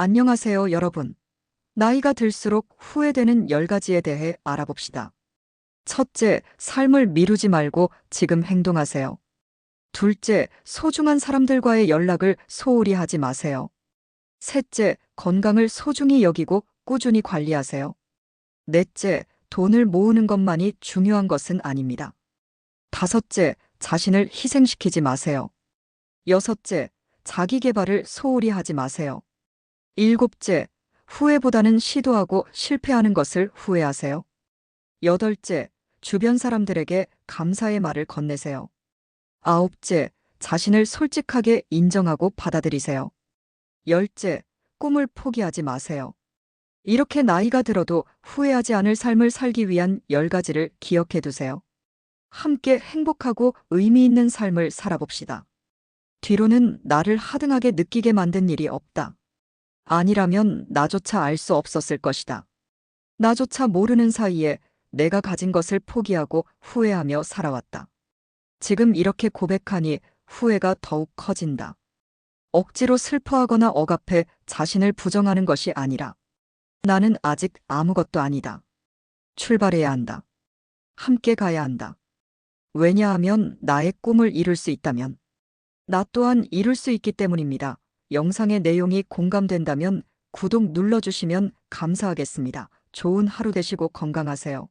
안녕하세요, 여러분. 나이가 들수록 후회되는 10가지에 대해 알아봅시다. 첫째, 삶을 미루지 말고 지금 행동하세요. 둘째, 소중한 사람들과의 연락을 소홀히 하지 마세요. 셋째, 건강을 소중히 여기고 꾸준히 관리하세요. 넷째, 돈을 모으는 것만이 중요한 것은 아닙니다. 다섯째, 자신을 희생시키지 마세요. 여섯째, 자기 개발을 소홀히 하지 마세요. 일곱째, 후회보다는 시도하고 실패하는 것을 후회하세요. 여덟째, 주변 사람들에게 감사의 말을 건네세요. 아홉째, 자신을 솔직하게 인정하고 받아들이세요. 열째, 꿈을 포기하지 마세요. 이렇게 나이가 들어도 후회하지 않을 삶을 살기 위한 열 가지를 기억해 두세요. 함께 행복하고 의미 있는 삶을 살아봅시다. 뒤로는 나를 하등하게 느끼게 만든 일이 없다. 아니라면 나조차 알 수 없었을 것이다. 나조차 모르는 사이에 내가 가진 것을 포기하고 후회하며 살아왔다. 지금 이렇게 고백하니 후회가 더욱 커진다. 억지로 슬퍼하거나 억압해 자신을 부정하는 것이 아니라 나는 아직 아무것도 아니다. 출발해야 한다. 함께 가야 한다. 왜냐하면 나의 꿈을 이룰 수 있다면 나 또한 이룰 수 있기 때문입니다. 영상의 내용이 공감된다면 구독 눌러주시면 감사하겠습니다. 좋은 하루 되시고 건강하세요.